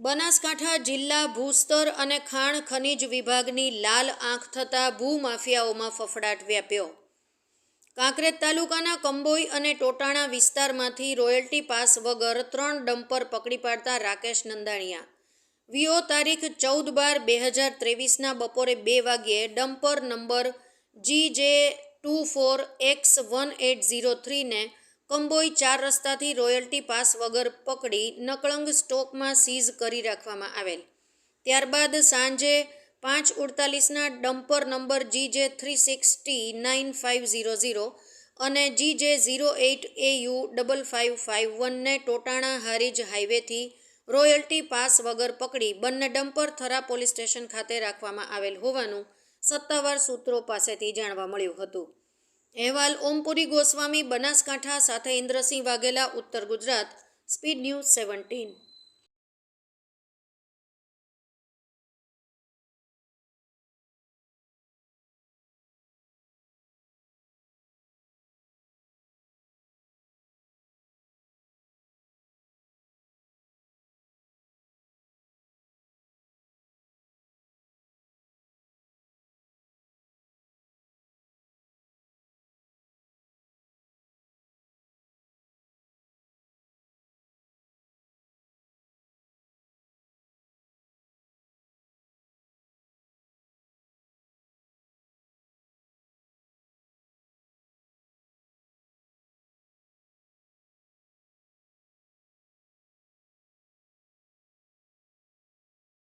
બનાસકાંઠા જિલ્લા ભૂસ્તર અને ખાણ ખનિજ વિભાગની લાલ આંખ થતાં ભૂમાફિયાઓમાં ફફડાટ વ્યાપ્યો. કાંકરેજ તાલુકાના કંબોઈ અને ટોટાણા વિસ્તારમાંથી રોયલ્ટી પાસ વગર ત્રણ ડમ્પર પકડી પાડતા રાકેશ નંદાણીયા. વીઓ તારીખ ચૌદ બાર બે હજાર ત્રેવીસના બપોરે બે વાગ્યે dumper number G J two four X one eight zero થ્રીને Kamboi ચાર રસ્તાથી રોયલ્ટી પાસ વગર પકડી નકળંગ સ્ટોકમાં સીઝ કરી રાખવામાં આવેલ. ત્યારબાદ સાંજે પાંચ ઉડતાલીસના dumper number G J three six T nine five zero zero અને G J zero eight A U double five five વનને Totana Harij હાઈવેથી રોયલ્ટી પાસ વગર પકડી બંને ડમ્પર થરા પોલીસ સ્ટેશન ખાતે રાખવામાં આવેલ હોવાનું સત્તાવાર સૂત્રો પાસેથી જાણવા મળ્યું હતું. અહેવાલ ઓમપુરી ગોસ્વામી બનાસકાંઠા સાથે ઇન્દ્રસિંહ વાઘેલા ઉત્તર ગુજરાત સ્પીડ ન્યૂઝ સેવન્ટીન.